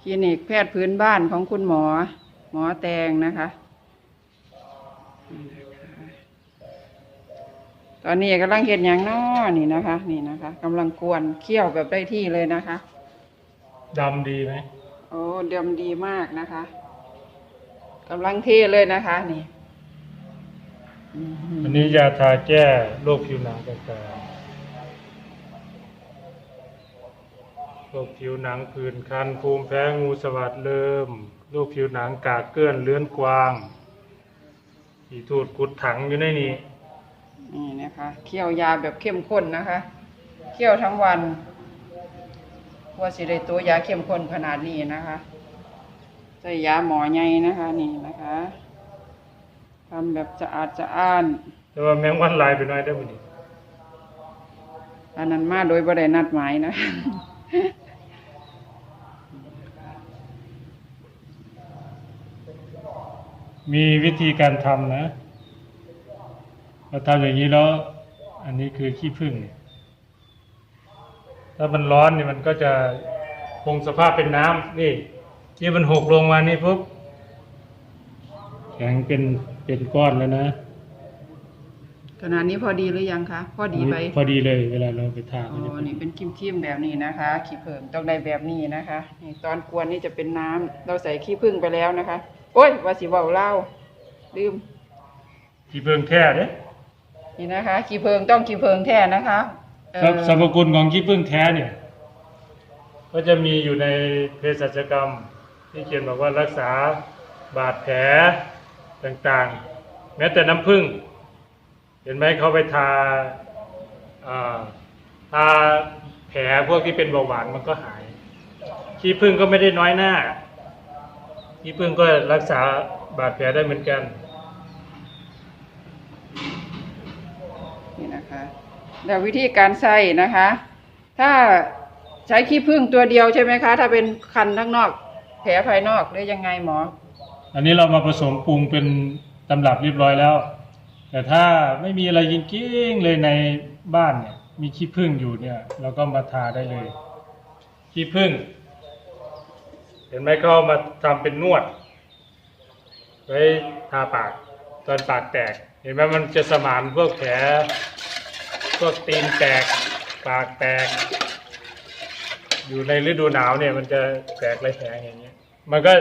คลินิกแพทย์พื้นบ้านของคุณหมอ หมอแตงนะคะนี่นะคะตอนนี้กำลังเห็นอย่างน้อนี่นะคะ นี่นะคะกำลังกวนเคี่ยวแบบได้ที่เลยนะคะดำดีไหมโอ้เดิมดีมากนะคะกำลังเทเลยนะคะ นี่อืมอันนี้ยาทาแก้โรคผิวหนังต่างๆ โรคผิวหนังผื่นคันภูมิแพ้งูสวัสดเริ่มโรคผิวหนังกากเกลื่อนเลื้อนกวางอีทูดกุดถังอยู่ในนี้นี่นะคะเคี่ยวยาแบบเข้มข้นนะคะเคี่ยวทั้งวันว่าสิได้ตัวยาเข้มข้นขนาดนี้นะคะใส่ยาหมอใหญ่นะคะนี่นะคะทำแบบจะอาดจะอ้าน แต่ว่าแมงวันลายไปหน่อยได้ไหมนี่อันนั้นมาโดยบ่ได้นัดหมายนะ มีวิธีการทำนะเราทำอย่างนี้แล้ว อันนี้คือขี้ผึ้งถ้ามันร้อนเนี่ยมันก็จะคงสภาพเป็นน้ำนี่ที่มันหกลงมานี่ปุ๊บแข็งเป็นเป็นก้อนแล้วนะ ขนาดนี้พอดีหรือยังคะ พอดีไปพอดีเลยเวลาเราไปทานอ๋มันจะอเป็นนี่เป็นคิมๆแบบนี้นะคะขี้ผึ้งต้องได้แบบนี้นะคะนี่ตอนกวนนี่จะเป็นน้ำเราใส่ขี้ผึ้งไปแล้วนะคะ โอ้ยว่าสิเว้าเล่าลืมขี้ผึ้งแท้เด้นี่นะคะขี้เพิงต้องขี้เพิงแท้นะคะเอ่อครับสรรพคุณของขี้ผึ้งแท้เนี่ย ก็จะมีอยู่ในเภสัชกรรม ที่เขียนบอกว่ารักษาบาดแผลต่างๆ แม้แต่น้ำผึ้งเห็นไหมเขาไปทาอ่าทาแผลพวกที่เป็นเบาหวานมันก็หาย ขี้ผึ้งก็ไม่ได้น้อยหน้า ขี้ผึ้งก็รักษาบาดแผลได้เหมือนกัน นี่นะคะแล้ววิธีการใส่นะคะ ถ้าใช้ขี้ผึ้งตัวเดียวใช่ไหมคะ ถ้าเป็นคันข้างนอก แผลภายนอกหรือยังไงหมอ อันนี้เรามาผสมปรุงเป็นตำรับเรียบร้อยแล้ว แต่ถ้าไม่มีอะไรจริงๆเลยในบ้านเนี่ย มีขี้ผึ้งอยู่เนี่ยเราก็มาทาได้เลยขี้ผึ้งเห็นไหมเขามาทำเป็นนวด ไว้ทาปากตอนปากแตก เห็นไหมมันจะสมานพวกแผลพวกตีนแตก ปากแตก อยู่ในฤดูหนาวเนี่ย มันจะแตกระแหงอย่างเงี้ย มันก็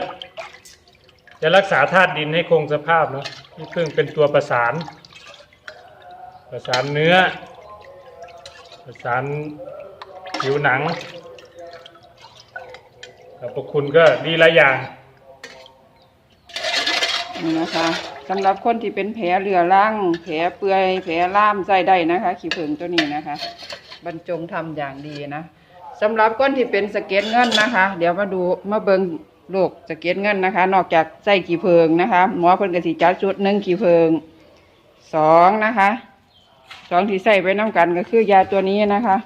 จะรักษาธาตุดินให้คงสภาพเนาะที่พึ่งเป็นตัวประสาน ประสานเนื้อ ประสานผิวหนังสรรพคุณก็ดีหลายอย่าง นี่นะคะสำหรับคนที่เป็นแผลเรือรังแผลเปื่อยแผลล่ามใส่ได้นะคะ ขี้ผึ้งตัวนี้นะคะ บรรจงทำอย่างดีนะสำหรับคนที่เป็นสะเก็ดเงินนะคะ เดี๋ยวมาดูมาเบิงโรคสะเก็ดเงินนะคะ นอกจากใส่ขี้ผึ้งนะคะ หมอเพิ่นก็สิจัดชุดหนึ่งขี้ผึ้งสองนะคะ สองที่ใส่ไปน้ำกันก็คือยาตัวนี้นะคะ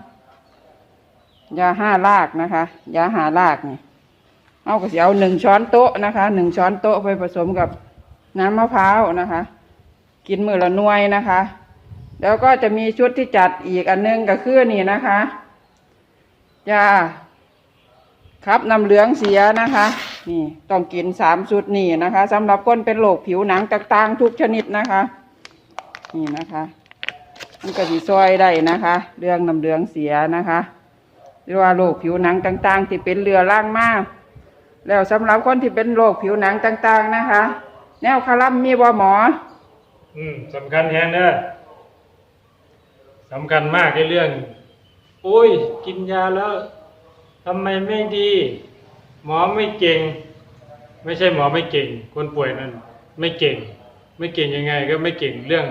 ยาห้ารากนะคะ ยาหารากนี่เอาก็สิเอาหนึ่งช้อนโต๊ะนะคะหนึ่งช้อนโต๊ะไปผสมกับน้ำมะพร้าวนะคะ กินมือละน่วยนะคะ แล้วก็จะมีชุดที่จัดอีกอันนึงก็คือนี่นะคะยาครับน้ำเหลืองเสียนะคะ นี่ต้องกินสามชุดนี่นะคะสำหรับคนเป็นโรคผิวหนังต่างๆทุกชนิดนะคะ นี่นะคะ มันก็สิซอยได้นะคะ เรื่องน้ำเหลืองเสียนะคะหรือว่าโรคผิวหนังต่าง ๆ ที่เป็นเรือร่างมาก แล้วสำหรับคนที่เป็นโรคผิวหนังต่าง ๆ นะคะ แนวคารัมมีบ่หมอ อืมสำคัญแฮงเด้อสำคัญมากในเรื่อง โอ้ย กินยาแล้วทำไมไม่ดี หมอไม่เก่ง ไม่ใช่หมอไม่เก่ง คนป่วยนั่นไม่เก่ง ไม่เก่งยังไง ก็ไม่เก่งเรื่อง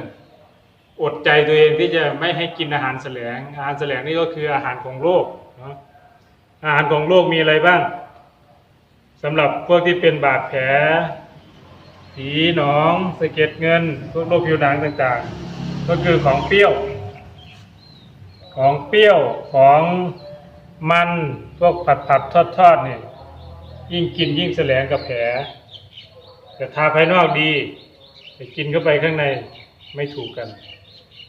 อดใจตัวเองที่จะไม่ให้กินอาหารแสลง อาหารแสลงนี่ก็คืออาหารของโลกนะอาหารของโลกมีอะไรบ้างสำหรับพวกที่เป็นบาดแผลสีหนองสะเก็ดเงินพวกโรคผิวหนังต่างๆ ก็คือของเปรี้ยว ของเปรี้ยวของมันพวกผัดผัดทอดทอดเนี่ยยิ่งกินยิ่งแสลงกับแผลแต่ทาภายนอกดีแต่กินเข้าไปข้างในไม่ถูกกัน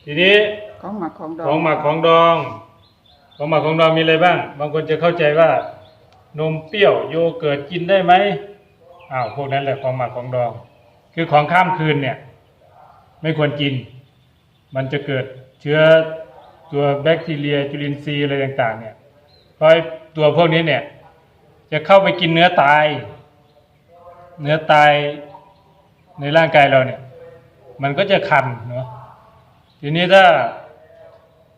ทีนี้ของหมักของดองของหมักของดอง ของหมักของดองมีอะไรบ้าง บางคนจะเข้าใจว่า นมเปรี้ยวโยเกิร์ตกินได้ไหมอ้าวพวกนั้นแหละของหมักของดอง คือของข้ามคืนเนี่ย ไม่ควรกิน มันจะเกิดเชื้อตัวแบคทีเรียจุลินทรีย์อะไรต่าง ๆ เนี่ยเพราะไอ้ตัวพวกนี้เนี่ย จะเข้าไปกินเนื้อตาย เนื้อตายในร่างกายเราเนี่ย มันก็จะคันเนาะ ทีนี้ถ้า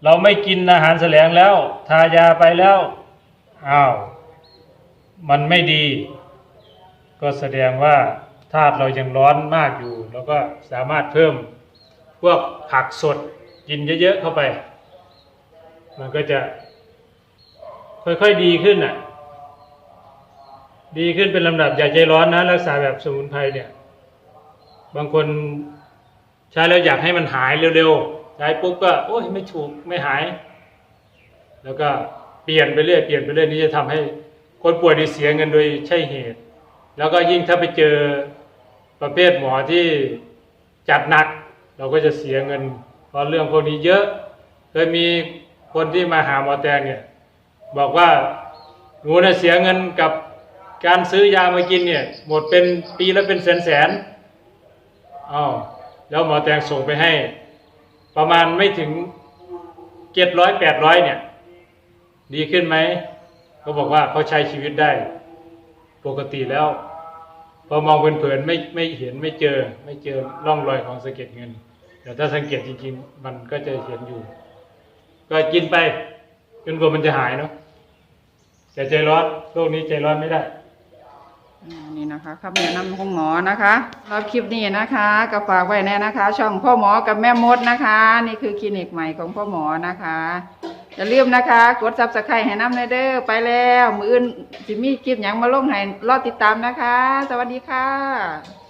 เราไม่กินอาหารแสลงแล้ว ทายาไปแล้วอ้าวมันไม่ดี ก็แสดงว่าธาตุเรายังร้อนมากอยู่ แล้วก็สามารถเพิ่มพวกผักสดกินเยอะๆเข้าไป มันก็จะ ค่อยๆดีขึ้นอะ ดีขึ้นเป็นลำดับอย่าใจร้อนนะ รักษาแบบสมุนไพรเนี่ย บางคน ใช้แล้วอยากให้มันหายเร็วๆใช้ปุ๊บก็โอ้ยไม่ถูกไม่หาย แล้วก็เปลี่ยนไปเรื่อยเปลี่ยนไปเรื่อยนี่จะทำให้คนป่วยนี่เสียเงินโดยใช่เหตุ แล้วก็ยิ่งถ้าไปเจอประเภทหมอที่จัดหนัก เราก็จะเสียเงิน เพราะเรื่องพวกนี้เยอะเคยมีคนที่มาหาหมอแตงเนี่ย บอกว่าหนูน่ะเสียเงินกับการซื้อยามากินเนี่ย หมดเป็นปีและเป็นแสนแสนอ้าว แล้วหมอแตงส่งไปให้ ประมาณไม่ถึงเจ็ดร้อยแปดร้อยเนี่ย ดีขึ้นไหมเขาบอกว่าเขาใช้ชีวิตได้ ปกติแล้ว พอมองเผินๆไม่ไม่เห็นไม่เจอ ไม่เจอร่องรอยของสะเก็ดเงินแต่ถ้าสังเกตจริงๆ มันก็จะเห็นอยู่ ก็กินไปจนกว่ามันจะหายเนาะแต่ใจร้อนโรคนี้ใจร้อนไม่ได้ นี่นะคะคำแนะนำของหมอนะคะรับคลิปนี้นะคะก็ฝากไว้แน่นะคะ ช่องพ่อหมอกับแม่มดนะคะ นี่คือคลินิกใหม่ของพ่อหมอนะคะอย่าลืมนะคะ กดซับสไครต์ให้น้ำในเด้อไปแล้ว มืออื่นจิมีคลิปหยังมาลงให้รอติดตามนะคะ สวัสดีค่ะ